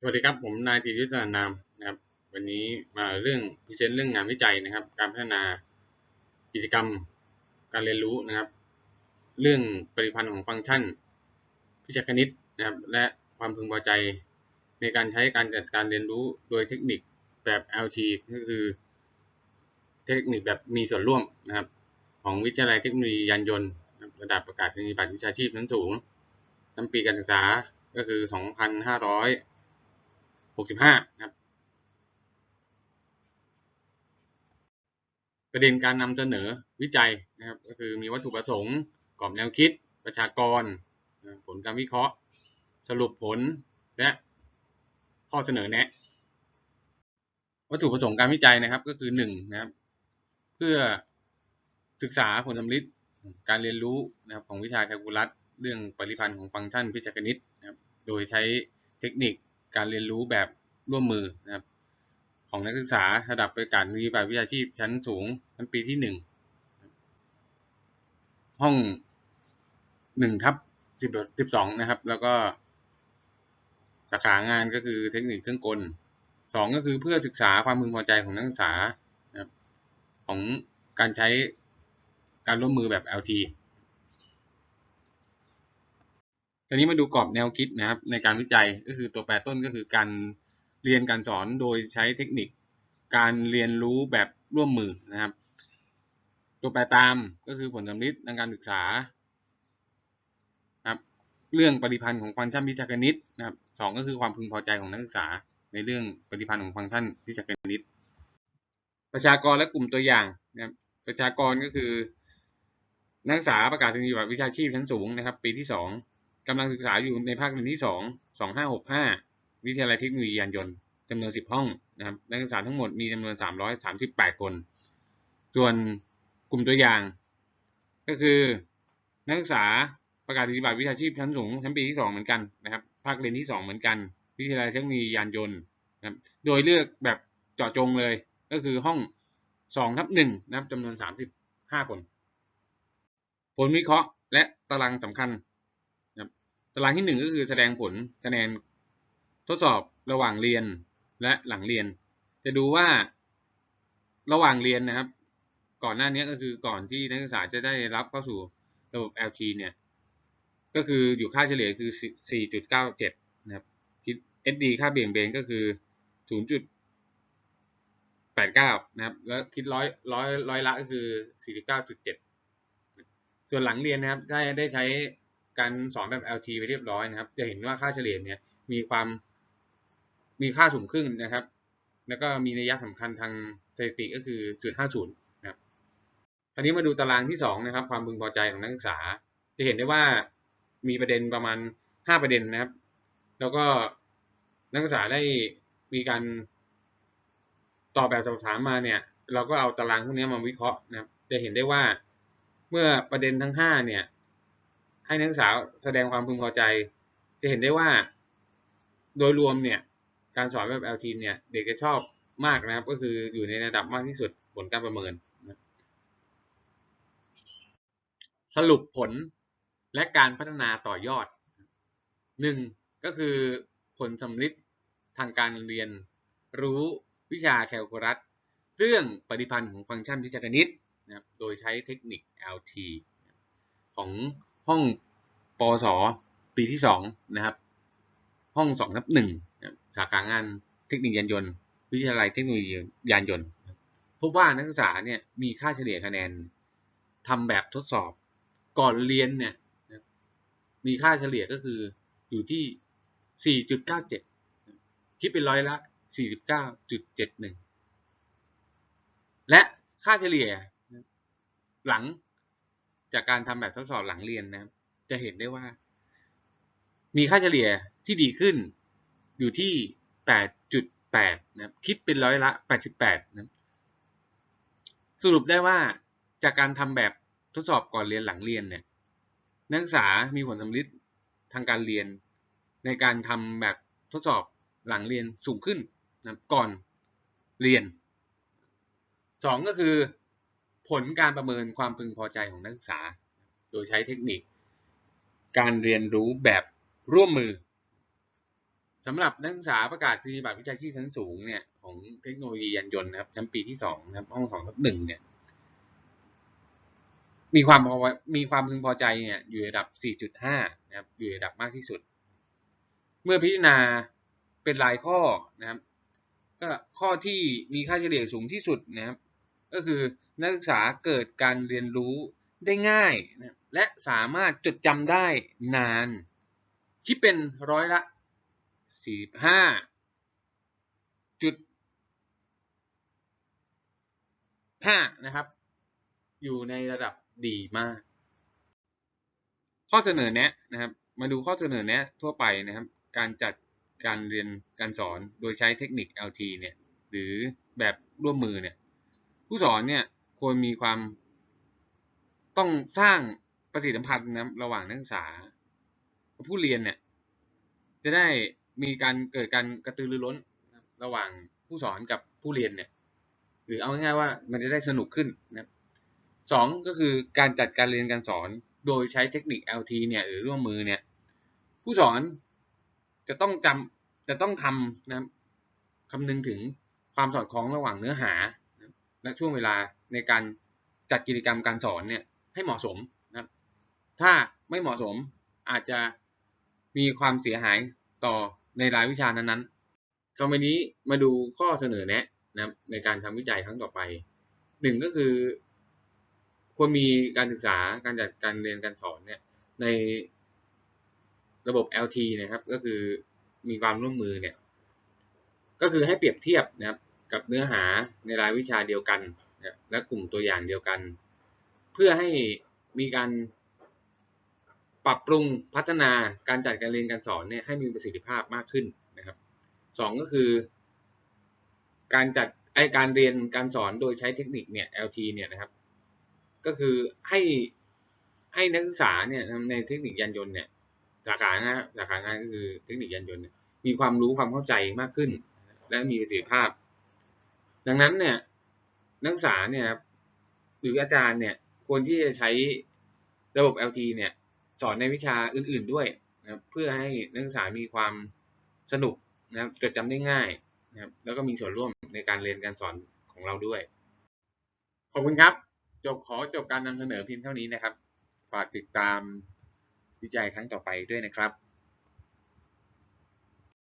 สวัสดีครับ ผมนายจิตรยุทธนามนะครับ วันนี้มาเรื่องพิเศษเรื่องงานวิจัยนะครับ การพัฒนากิจกรรมการเรียนรู้นะครับ เรื่องปริพันธ์ของฟังก์ชันพิจารณิตนะครับ และความพึงพอใจในการใช้การจัดการเรียนรู้โดยเทคนิคแบบ LT ก็คือ เทคนิคแบบมีส่วนร่วมนะครับ ของวิทยาลัยเทคโนโลยียานยนต์ระดับประกาศนียบัตรวิชาชีพชั้นสูงตั้งปีการศึกษาก็คือ 2,500 65นะครับ ประเด็นการนำเสนอวิจัยนะครับ ก็คือมีวัตถุประสงค์ กรอบแนวคิด ประชากร ผลการวิเคราะห์ สรุปผล และข้อเสนอแนะ วัตถุประสงค์การวิจัยนะครับ ก็คือหนึ่งนะครับ เพื่อศึกษาผลสำลิดการเรียนรู้นะครับของวิชาแคลคูลัสเรื่องปริพันธ์ของฟังก์ชันพิจารณิตนะครับ โดยใช้เทคนิค การเรียนรู้แบบร่วมมือนะครับ ของนักศึกษาระดับประกาศนียบัตรวิชาชีพชั้นสูงชั้นปีที่หนึ่งห้องหนึ่งทับสิบสิบสองนะครับ แล้วก็สาขางานก็คือเทคนิคเครื่องกลสองก็คือเพื่อศึกษาความพึงพอใจของนักศึกษาของการใช้การร่วมมือแบบ LT ทีนี้มาดูกรอบแนวคิดนะครับในการวิจัยก็คือตัวแปรต้นก็คือการเรียนการสอนโดยใช้เทคนิค การเรียนรู้แบบร่วมมือนะครับ ตัวแปรตามก็คือผลสำลิดทางการศึกษาครับเรื่องปริพันธ์ของฟังก์ชันวิชาคณิตนะครับสองก็คือความพึงพอใจของนักศึกษา ในเรื่องปริพันธ์ของฟังก์ชันวิชาคณิต ประชากรและกลุ่มตัวอย่างนะครับประชากรก็คือ นักศึกษาประกาศนียบัตรวิชาชีพชั้นสูงนะครับ ปีที่สอง กำลังศึกษาอยู่ในภาคเรียนที่สองสองห้าหกห้าวิทยาลัยเทคโนโลยียานยนต์จำนวนสิบห้องนะครับนักศึกษาทั้งหมดมีจำนวนสามร้อยสามสิบแปดคน ส่วนกลุ่มตัวอย่าง ก็คือนักศึกษาประกาศนียบัตรวิชาชีพชั้นสูงชั้นปีที่สองเหมือนกันนะครับภาคเรียนที่สองเหมือนกัน วิทยาลัยเทคโนโลยียานยนต์นะครับโดยเลือกแบบเจาะจงเลย ก็คือห้องสองทับหนึ่งนะครับจำนวนสามสิบห้าคน ผลวิเคราะห์และตารางสำคัญ ตารางที่หนึ่งก็คือแสดงผลคะแนนทดสอบระหว่างเรียนและหลังเรียน จะดูว่าระหว่างเรียนนะครับ ก่อนหน้านี้ก็คือก่อนที่นักศึกษาจะได้รับเข้าสู่ระบบ LT เนี่ย ก็คืออยู่ค่าเฉลี่ยคือ 4.97 นะครับคิด SD ค่าเบี่ยงเบนก็คือ 0.89 นะครับ แล้วคิดร้อยร้อยร้อยละก็คือ 49.7 ส่วนหลังเรียนนะครับได้ได้ใช้ การสอนแบบ LT ไปเรียบร้อยนะครับ จะเห็นว่าค่าเฉลี่ยเนี่ยมีความมีค่าสูงขึ้นนะครับ แล้วก็มีนัยสำคัญทางสถิติก็คือจุดห้าศูนย์นะครับทีนี้มาดูตารางที่สองนะครับ ความพึงพอใจของนักศึกษา จะเห็นได้ว่ามีประเด็นประมาณห้าประเด็นนะครับ แล้วก็นักศึกษาได้มีการตอบแบบสอบถามมาเนี่ย เราก็เอาตารางพวกนี้มาวิเคราะห์นะครับ จะเห็นได้ว่าเมื่อประเด็นทั้งห้าเนี่ย ให้นักศึกษาแสดงความพึงพอใจ จะเห็นได้ว่าโดยรวมเนี่ยการสอนแบบ LT เนี่ยเด็กจะชอบมากนะครับ ก็คืออยู่ในระดับมากที่สุดผลการประเมิน สรุปผลและการพัฒนาต่อยอดหนึ่งก็คือผลสำลิดทางการเรียนรู้วิชาแคลคูลัสเรื่องปฏิพันธ์ของฟังก์ชันวิชาคณิตนะครับโดยใช้เทคนิค LT ของ ห้องปศปีที่สองนะครับ ห้องสองทับหนึ่งสาขางานเทคนิคยานยนต์ วิทยาลัยเทคโนโลยียานยนต์พบว่านักศึกษาเนี่ยมีค่าเฉลี่ยคะแนนทำแบบทดสอบก่อนเรียนเนี่ยมีค่าเฉลี่ยก็คืออยู่ที่ 4.97 คิดเป็นร้อยละ 49.71 และค่าเฉลี่ยหลัง จากการทำแบบทดสอบหลังเรียนนะครับจะเห็นได้ว่า มีค่าเฉลี่ยที่ดีขึ้นอยู่ที่ 8.8 นะครับคิดเป็นร้อยละ 88 นะสรุปได้ว่าจากการทำแบบทดสอบก่อนเรียนหลังเรียนเนี่ยนักศึกษามีผลสำลิดทางการเรียน ในการทำแบบทดสอบหลังเรียนสูงขึ้นนะก่อนเรียนสองก็คือ ผลการประเมินความพึงพอใจของนักศึกษา โดยใช้เทคนิค การเรียนรู้แบบร่วมมือสำหรับนักศึกษาประกาศนียบัตรวิชาชีพชั้นสูงเนี่ยของเทคโนโลยียานยนต์นะครับชั้นปีที่สองนะครับห้องสองทับหนึ่งเนี่ยมีความพอมีความพึงพอใจเนี่ยอยู่ระดับ 4.5 นะครับอยู่ระดับมากที่สุด เมื่อพิจารณาเป็นรายข้อนะครับ ก็ข้อที่มีค่าเฉลี่ยสูงที่สุดนะครับ ก็คือนักศึกษาเกิดการเรียนรู้ได้ง่ายนะและสามารถจดจำได้นาน คิดเป็นร้อยละ 45จุด5นะครับ อยู่ในระดับดีมาก ข้อเสนอแนะนะครับ มาดูข้อเสนอแนะทั่วไปนะครับ การจัดการเรียนการสอนโดยใช้เทคนิค LT เนี่ย หรือแบบร่วมมือเนี่ย ผู้สอนเนี่ยควรมีความต้องสร้างประสิทธิภาพนะระหว่างนักศึกษา ผู้เรียนเนี่ย จะได้มีการเกิดการกระตือรือร้นระหว่างผู้สอนกับผู้เรียนเนี่ย หรือเอาง่ายๆว่ามันจะได้สนุกขึ้นนะสองก็คือการจัดการเรียนการสอนโดยใช้เทคนิค LT เนี่ยหรือร่วมมือเนี่ย ผู้สอนจะต้องจำจะต้องทำนะคำนึงถึงความสอดคล้องระหว่างเนื้อหา และช่วงเวลาในการจัดกิจกรรมการสอนเนี่ยให้เหมาะสมนะครับถ้าไม่เหมาะสมอาจจะมีความเสียหายต่อในรายวิชานั้นๆต่อไปนี้มาดูข้อเสนอแนะนะครับในการทำวิจัยครั้งต่อไปหนึ่งก็คือควรมีการศึกษาการจัดการเรียนการสอนเนี่ยในระบบ LT นะครับก็คือมีความร่วมมือเนี่ยก็คือให้เปรียบเทียบนะครับ กับเนื้อหาในรายวิชาเดียวกันและกลุ่มตัวอย่างเดียวกัน เพื่อให้มีการปรับปรุงพัฒนาการจัดการเรียนการสอนเนี่ยให้มีประสิทธิภาพมากขึ้นนะครับสองก็คือ การจัดไอการเรียนการสอนโดยใช้เทคนิคเนี่ย LT เนี่ยนะครับ ก็คือให้ให้นักศึกษาเนี่ยในเทคนิคยานยนต์เนี่ยสาขานะสาขางานก็คือเทคนิคยานยนต์มีความรู้ความเข้าใจมากขึ้น และมีประสิทธิภาพ ดังนั้นเนี่ยนักศึกษาเนี่ยครับหรืออาจารย์เนี่ยควรที่จะใช้ระบบ LT เนี่ยสอนในวิชาอื่นๆด้วยนะเพื่อให้นักศึกษามีความสนุกนะครับจดจำได้ง่ายนะครับแล้วก็มีส่วนร่วมในการเรียนการสอนของเราด้วย ขอบคุณครับ จบขอจบการนำเสนอเพียงเท่านี้นะครับ ฝากติดตามวิจัยครั้งต่อไปด้วยนะครับ